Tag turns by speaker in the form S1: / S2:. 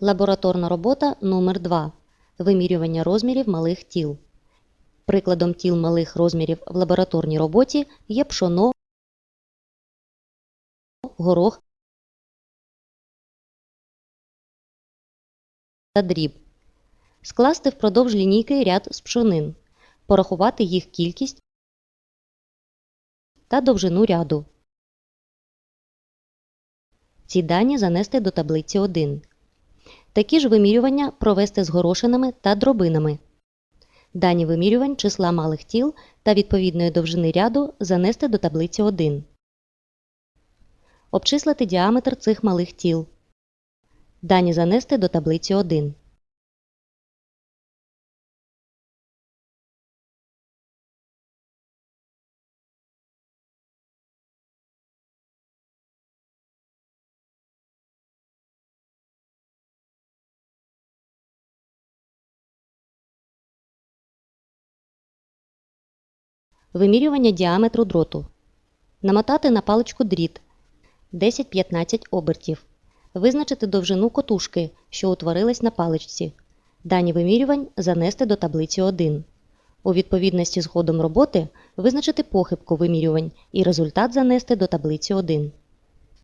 S1: Лабораторна робота номер 2 Вимірювання розмірів малих тіл. Прикладом тіл малих розмірів в лабораторній роботі є пшоно, горох та дріб. Скласти впродовж лінійки ряд з пшонин. Порахувати їх кількість та довжину ряду. Ці дані занести до таблиці 1. Такі ж вимірювання провести з горошинами та дробинами. Дані вимірювань числа малих тіл та відповідної довжини ряду занести до таблиці 1. Обчислити діаметр цих малих тіл. Дані занести до таблиці 1. Вимірювання діаметру дроту. Намотати на паличку дріт 10-15 обертів. Визначити довжину котушки, що утворилась на паличці. Дані вимірювань занести до таблиці 1. У відповідності з ходом роботи визначити похибку вимірювань і результат занести до таблиці 1.